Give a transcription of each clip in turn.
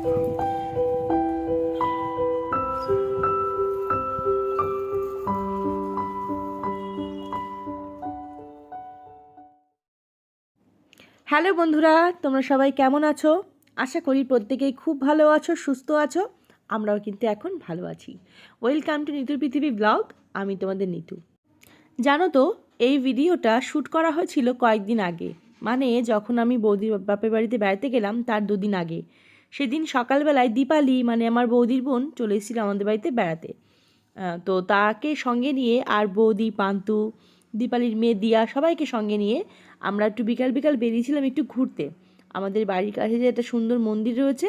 Hello বন্ধুরা, তোমরা সবাই কেমন আছো? আশা করি প্রত্যেকেই খুব ভালো আছো, সুস্থ আছো। আমরাও কিন্তু এখন ভালো আছি। ওয়েলকাম টু নিতুর পৃথিবী ব্লগ আমি তোমাদের নিতু। জানো তো, এই ভিডিওটা শ্যুট করা হয়েছিল কয়েকদিন আগে। মানে যখন আমি বৌদির বাপের বাড়িতে বেড়াতে গেলাম, তার দুদিন আগে। সেদিন সকালবেলায় দীপালি মানে আমার বৌদির বোন, চলে এসেছিল আমাদের বাড়িতে বেড়াতে। তো তাকে সঙ্গে নিয়ে আর বৌদি পান্তু দীপালির মেয়ে দিয়া সবাইকে সঙ্গে নিয়ে আমরা একটু বিকাল বিকাল বেরিয়েছিলাম একটু ঘুরতে। আমাদের বাড়ির কাছে যে একটা সুন্দর মন্দির রয়েছে,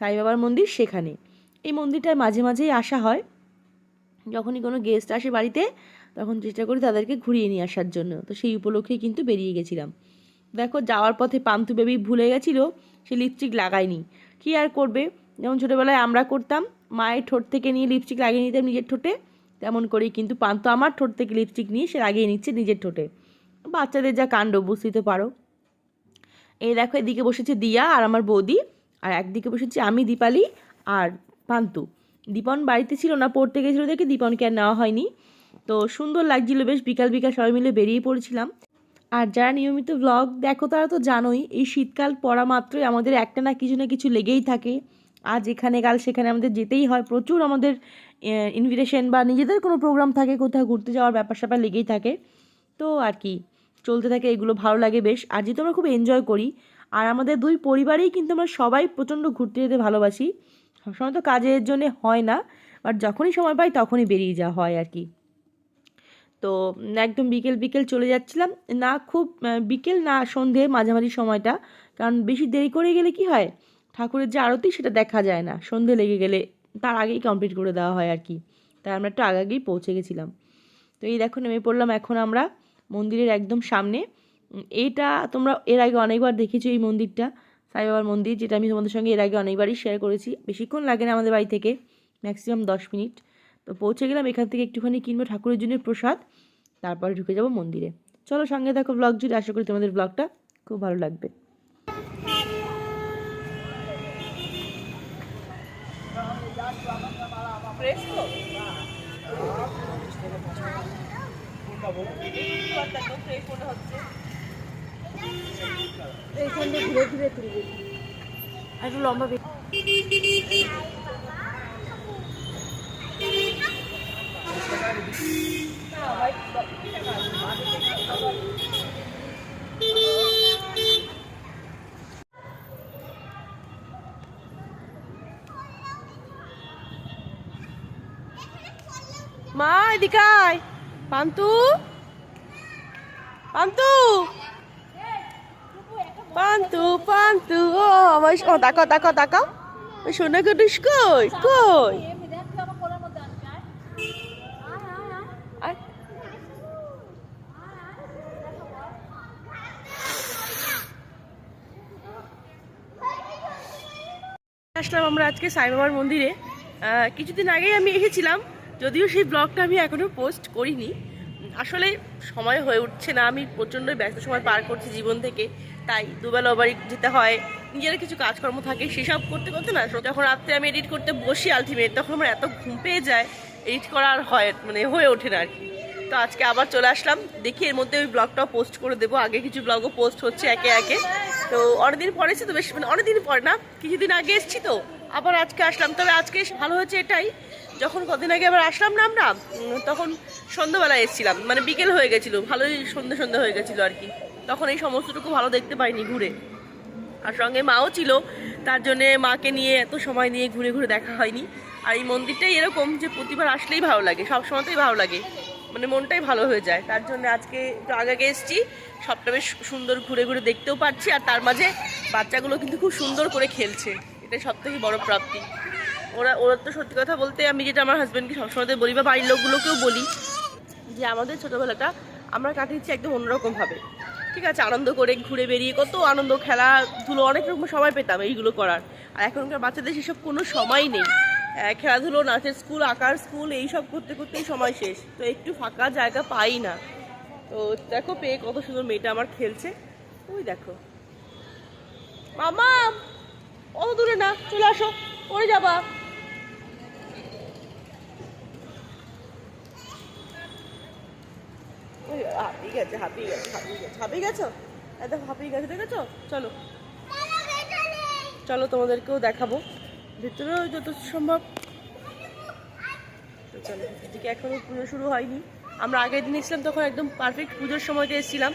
সাই বাবার মন্দির সেখানে। এই মন্দিরটায় মাঝে মাঝেই আসা হয়। যখনই কোনো গেস্ট আসে বাড়িতে, তখন চেষ্টা করি তাদেরকে ঘুরিয়ে নিয়ে আসার জন্য। তো সেই উপলক্ষেই কিন্তু বেরিয়ে গেছিলাম। দেখো, যাওয়ার পথে পান্তু বেবি ভুলে গেছিল, সে লিপস্টিক লাগায়নি। কী আর করবে? যেমন ছোটোবেলায় আমরা করতাম, মায়ের ঠোঁট থেকে নিয়ে লিপস্টিক লাগিয়ে নিতাম নিজের ঠোঁটে, তেমন করেই কিন্তু পান্তু আমার ঠোঁট থেকে লিপস্টিক নিয়ে সে লাগিয়ে নিচ্ছে নিজের ঠোঁটে। বাচ্চাদের যা কাণ্ড, বুঝতেই তো পারো। এই দেখো, এদিকে বসেছে দিয়া আর আমার বৌদি, আর একদিকে বসেছি আমি, দীপালি আর পান্তু। দীপন বাড়িতে ছিল না, পড়তে গেছিল দেখে দীপনকে আর নেওয়া হয়নি। তো সুন্দর লাগছিল, বেশ বিকাল বিকাল সবাই মিলে বেরিয়ে পড়েছিলাম। আর যারা নিয়মিত ব্লগ দেখো তারা তো জানোই, এই শীতকাল পড়া মাত্রই আমাদের একটা না কিছু না কিছু লেগেই থাকে। আজ এখানে, কাল সেখানে আমাদের যেতেই হয়। প্রচুর আমাদের ইনভিটেশন বা নিজেদের কোনো প্রোগ্রাম থাকে, কোথাও ঘুরতে যাওয়ার ব্যাপার স্যাপার লেগেই থাকে। তো আর কি, চলতে থাকে, এগুলো ভালো লাগে বেশ। আর যেহেতু আমরা খুব এনজয় করি, আর আমাদের দুই পরিবারেই কিন্তু আমরা সবাই প্রচণ্ড ঘুরতে যেতে ভালোবাসি। সবসময় তো কাজের জন্যে হয় না বাট যখনই সময় পাই তখনই বেরিয়ে যাওয়া হয় আর কি। তো একদম বিকেল বিকেল চলে যাচ্ছিলাম। না খুব বিকেল না সন্ধে মাঝামাঝি সময়টা, কারণ বেশি দেরি করে গেলে কি হয়? ঠাকুরের যে আরতি সেটা দেখা যায় না। সন্ধে লেগে গেলে তার আগেই কমপ্লিট করে দেওয়া হয় আর কি। তাই আমরা একটু আগে আগেই পৌঁছে গেছিলাম। তো এই দেখো নেমে পড়লাম এখন আমরা মন্দিরের একদম সামনে। এইটা তোমরা এর আগে অনেকবার দেখেছ এই মন্দিরটা, সাই বাবার মন্দির, যেটা আমি তোমাদের সঙ্গে এর আগে অনেকবারই শেয়ার করেছি। বেশিক্ষণ লাগে না আমাদের বাড়ি থেকে ম্যাক্সিমাম দশ মিনিট। তো পৌঁছে গেলাম, এখান থেকে একটুখানি কিনবো ঠাকুরের জন্য প্রসাদ, তারপরে ঢুকে যাব মন্দিরে। চলো সঙ্গে দেখো ব্লগ জুড়ে, আশা করি তোমাদের ব্লগটা খুব ভালো লাগবে। ঘুরে ঘুরে তুলবে। আর একটু লম্বা মা, এদিকে আয়। পান্তু? পান্তু? পান্তু পান্তু, ও, আমার তাকাও তাকাও তাকাও সোনা কাটুস কই? কই? আসলাম আমরা আজকে সাই বাবার মন্দিরে। কিছুদিন আগেই আমি এসেছিলাম, যদিও সেই ব্লগটা আমি এখনও পোস্ট করিনি। আসলে সময় হয়ে উঠছে না, আমি প্রচণ্ড ব্যস্ত সময় পার করছি জীবন থেকে। তাই দুবেলা বাড়ি যেতে হয়, নিজের কিছু কাজকর্ম থাকে, সেসব করতে করতে না, যখন রাত্রে আমি এডিট করতে বসি আলটিমেট তখন আমার এত ঘুম পেয়ে যায় এডিট করা আর হয় মানে হয়ে ওঠে না আর কি। তো আজকে আবার চলে আসলাম। দেখি এর মধ্যে ওই ব্লগটাও পোস্ট করে দেবো। আগে কিছু ব্লগও পোস্ট হচ্ছে একে একে। তো অনেকদিন পরে এসেছি তো বেশ মানে অনেকদিন পরে না, কিছুদিন আগে এসেছি তো। আবার আজকে আসলাম। তবে আজকে ভালো হয়েছে এটাই, যখন কদিন আগে আবার আসলাম না আমরা তখন সন্ধ্যাবেলায় এসেছিলাম। মানে বিকেল হয়ে গেছিল, ভালোই সন্ধ্যে সন্ধ্যে হয়ে গেছিল আর কি। তখন এই সমস্তটুকু ভালো দেখতে পাইনি ঘুরে। আর সঙ্গে মাও ছিল, তার জন্যে মাকে নিয়ে এত সময় নিয়ে ঘুরে ঘুরে দেখা হয়নি। আর এই মন্দিরটাই এরকম যে প্রতিবার আসলেই ভালো লাগে সব সময়তেই ভালো লাগে। মানে মনটাই ভালো হয়ে যায়। তার জন্য আজকে একটু আগে আগে এসেছি, সবটা বেশ সুন্দর ঘুরে ঘুরে দেখতেও পাচ্ছি আর তার মাঝে বাচ্চাগুলো কিন্তু খুব সুন্দর করে খেলছে। এটাই সব থেকে বড় প্রাপ্তি। ওরা ওরা তো সত্যি কথা বলতে আমি যেটা আমার হাজব্যান্ডকে সবসময় বলি বা বাড়ির লোকগুলোকেও বলি যে আমাদের ছোটোবেলাটা আমরা কাটিয়েছি একদম অন্যরকমভাবে ঠিক আছে, আনন্দ করে ঘুরে বেরিয়ে কত আনন্দ, খেলাধুলো অনেক রকম সময় পেতাম এইগুলো করার। আর এখনকার বাচ্চাদের সেসব কোনো সময় নেই। খেলাধুলো, নাচের স্কুল আঁকার স্কুল এইসব করতে করতেই সময় শেষ। তো একটু ফাঁকা জায়গা পাই না। তো দেখো পেয়ে কত সুন্দর মেয়েটা আমার খেলছে। ওই দেখো। মামা, অত দূরে না, চলে আসো। পড়ে যাবা। হাঁপিয়ে গেছে গেছে, হাঁপিয়ে গেছে। গেছো? একদম হাঁপিয়ে গেছে, দেখেছ? চলো। চলো তোমাদেরকেও দেখাবো। ভেতরেও যত সম্ভব। এদিকে এখনও পুজো শুরু হয়নি। আমরা আগের দিন এসেছিলাম, তখন একদম পারফেক্ট পুজোর সময়তে এসেছিলাম।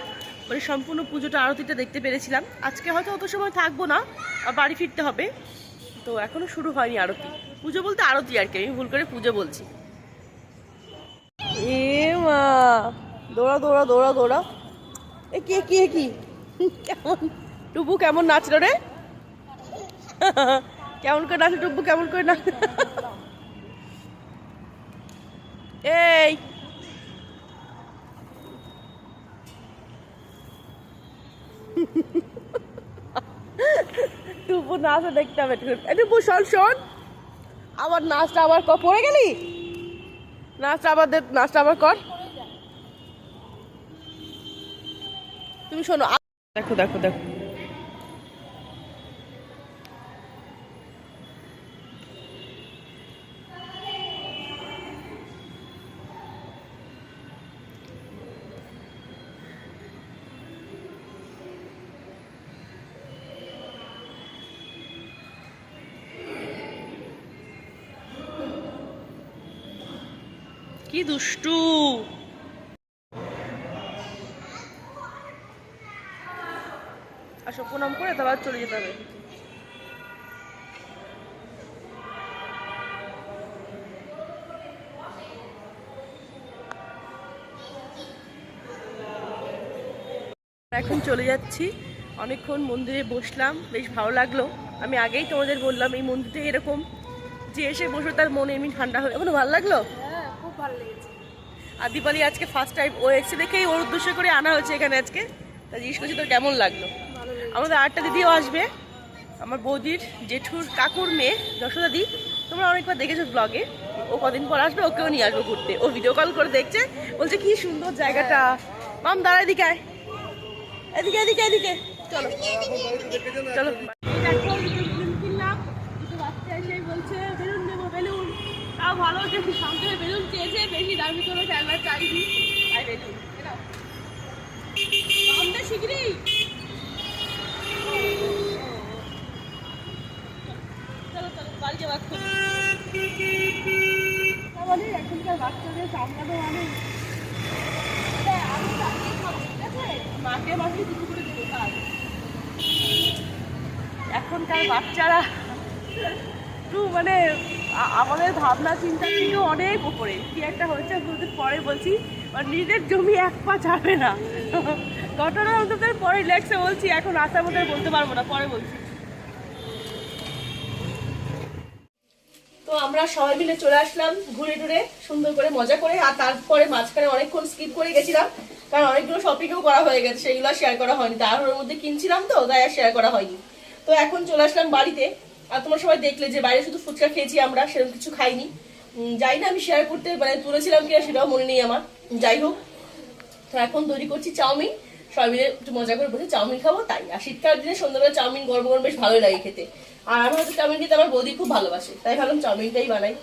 মানে সম্পূর্ণ পুজোটা, আরতিটা দেখতে পেরেছিলাম। আজকে হয়তো অত সময় থাকব না বাড়ি ফিরতে হবে। তো এখনও শুরু হয়নি আরতি। পুজো বলতে আরতি আর কি, আমি ভুল করে পুজো বলছি। এ মা, দৌড়া দৌড়া দৌড়া দৌড়া। এ কি কি কি? কেমন? টুবু কেমন নাচলো রে? কেমন করে নাচে টুব্বু কেমন করে নাচ এই। টুব্বু নাচটা দেখতে হবে একটু শোন শোন। আবার নাচটা আবার কর পড়ে গেলি? নাচটা আবার নাচটা আবার কর। তুমি শোনো দেখো দেখো দেখো। কি দুষ্টু। আসো, প্রণাম করে তারপর চলে যেতে হবে। এখন চলে যাচ্ছি। অনেকক্ষণ মন্দিরে বসলাম, বেশ ভালো লাগল। আমি আগেই তোমাদের বললাম এই মন্দিরে এরকম, যে এসে বসে তার মনে এমনি ঠান্ডা হয়ে এখনও ভালো লাগল? ভালো লেগেছে। আর দীপালি আজকে ফার্স্ট টাইম ও এসে দেখেই ওর উদ্দেশ্য করে আনা হয়েছে এখানে আজকে। তা জিজ্ঞেস করছি তোর কেমন লাগল? আমাদের আরেকটা দিদিও আসবে। আমার বৌদির জেঠুর কাকুর মেয়ে যশোদা দি। তোমরা অনেকবার দেখেছ ব্লগে ও কদিন পর আসবে ওকেও নিয়ে আসব ঘুরতে। ও ভিডিও কল করে দেখছে বলছে কি সুন্দর জায়গাটা। মাম দাঁড়া এদিকে এদিকে এদিকে এদিকে। চলো। চলো দেখো দুটো বেলুন কিনলাম দুটো বাচ্চা এসে বলছে বেলুন দেবো বেলুন তাও যে সামনে বেলুন চেয়েছে বেশি দামি কোনো খেলনা চাইনি। আর বেলুন এটাও আমাদের শিগগিরই। চলো চলো আমাদের এখনকার বাচ্চাদের মানে মাকে মাকে কিছু করে দেবো এখনকার বাচ্চারা একটু মানে আমাদের ভাবনা চিন্তা থেকেও অনেক উপরে। কি একটা হয়েছে, দুদিন পরে বলছি নিজের জমি এক পা ছাড়বে না। ঘটনা অন্তত পরে রিল্যাক্সে বলছি, এখন আসার মধ্যে বলতে পারব না, পরে বলছি। তো আমরা সবাই মিলে চলে আসলাম ঘুরে টুরে, সুন্দর করে মজা করে, আর তারপরে মাঝখানে অনেকক্ষণ স্কিপ করে গেছিলাম, কারণ অনেকগুলো শপিংও করা হয়ে গেছে, সেগুলো শেয়ার করা হয়নি। তার মধ্যে কিনছিলাম তো, তাই আর শেয়ার করা হয়নি। তো এখন চলে আসলাম বাড়িতে। আর তোমরা সবাই দেখলে যে বাইরে শুধু ফুচকা খেয়েছি আমরা, সেরকম কিছু খাইনি। যাই না আমি শেয়ার করতে মানে তুলেছিলাম কিনা সেটাও মনে নেই আমার। যাই হোক, তো এখন তৈরি করছি চাউমিন। সবাই মিলে একটু মজা করে বসে চাউমিন খাব, তাই। আর শীতকাল দিনে সন্ধ্যাবেলা চাউমিন গরম গরম বেশ ভালোই লাগে খেতে। আর আমার হয়তো চাউমিন খেতে আমার বৌদি খুব ভালোবাসে, তাই ভাবলাম চাউমিনটাই বানাই।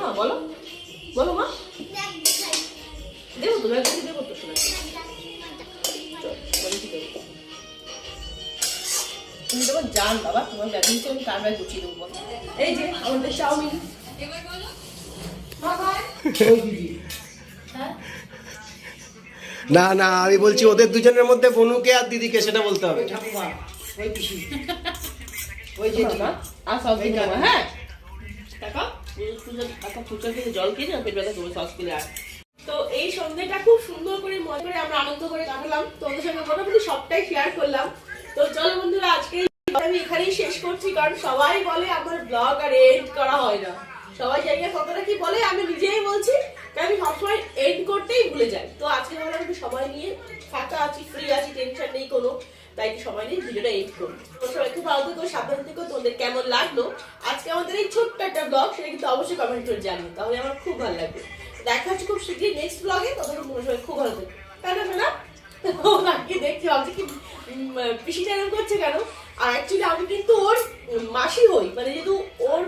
মা, বলো। বলো মা। দেবো তো দেবো তো, শোনা। তুমি তোমার জান বাবা তোমার আমি গুছিয়ে দেবো। এই যে আমাদের চাউমিন। না না আমি বলছি ওদের দুজনের মধ্যে বনুকে আর দিদিকে সেটা বলতে হবে। আর হ্যাঁ? জল খেয়ে না পেট ব্যথা করবে সস খেলে আর। তো এই সন্ধ্যেটা খুব সুন্দর করে মজা করে আমরা আনন্দ করে কাটালাম। তোমাদের সঙ্গে কথা মোটামুটি সবটাই শেয়ার করলাম। তো চলো বন্ধুরা আজকে আমি এখানেই শেষ করছি, কারণ সবাই বলে আমার ব্লগ আর এড করা হয় না। সবাই জায়গায় কতটা কি বলে, আমি নিজেই বলছি আমি সবসময় এড করতেই ভুলে যাই। তো আজকে ভাবলাম আমি সময় নিয়ে ফাঁকা আছি ফ্রি আছি টেনশন নেই কোনো, তাই সময় নিয়ে ভিডিওটা এড করি তো সবাই খুব ভালো থেকো, সাবধান থেকো, তোমাদের কেমন লাগল? আজকে আমাদের এই ছোট্ট একটা ব্লগ সেটা কিন্তু অবশ্যই কমেন্ট করে জানিও, তাহলে আমার খুব ভালো লাগবে। দেখা হচ্ছে খুব শীঘ্রই নেক্সট ব্লগে ততক্ষণ তোমার সবাই খুব ভালো থেকো। তাই না শোনা ওনাকে দেখছি ভাবছি কি পিসিটা এরকম করছে কেন? আর অ্যাকচুয়ালি আমি কিন্তু ওর মাসি হই। মানে যেহেতু ওর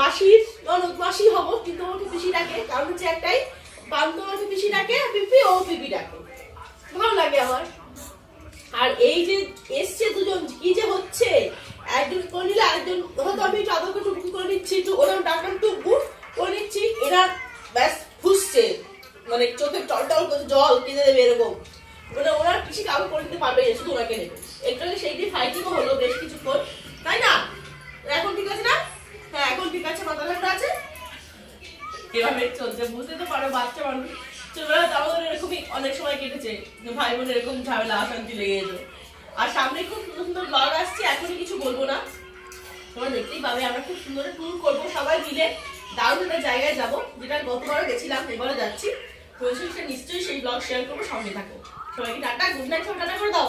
মাসির ননদ মাসি হব, কিন্তু ওকে পিসি ডাকে। কারণ হচ্ছে একটাই, বান্ধব আমাকে পিসি ডাকে পিপি ও পিপি ডাকে। ভালো লাগে আমার। আর এই যে এসছে দুজন, কি যে হচ্ছে? একজন করে নিলে আরেকজন হয়তো আমি একটু চাদরকে টুকু করে নিচ্ছি, একটু ওরা ডাকলাম টুকু করে নিচ্ছি, এরা ব্যাস ফুসছে। মানে চোখে টল টল করছে জল কিনে দেবে এরকম। মানে ওরা কিছু কাউকে করে দিতে পারবে শুধু ওনাকে নেবে। ফাইটিংও হলো বেশ কিছুক্ষণ। তাই না? এখন ঠিক আছে না? হ্যাঁ এখন ঠিক আছে, মাথা ঠান্ডা আছে? এভাবে চলছে, বুঝতে তো পারো বাচ্চা মানুষ। ছোটবেলা তো আমাদের এরকমই অনেক সময় কেটেছে ভাই বোন এরকম ঝামেলা, অশান্তি লেগে যেত। আর সামনে খুব সুন্দর ব্লগ আসছে এখনই কিছু বলব না। তোমরা দেখতেই পাবে, আমরা খুব সুন্দর ট্যুর করব, সবাই মিলে দারুণ একটা জায়গায় যাব, যেটা গতবারও গেছিলাম, এবারও যাচ্ছি। তো সেটা নিশ্চয়ই সেই ব্লগ শেয়ার করব, সঙ্গে থাকো। সবাইকে টাটা গুড নাইট সব টাটা করে দাও।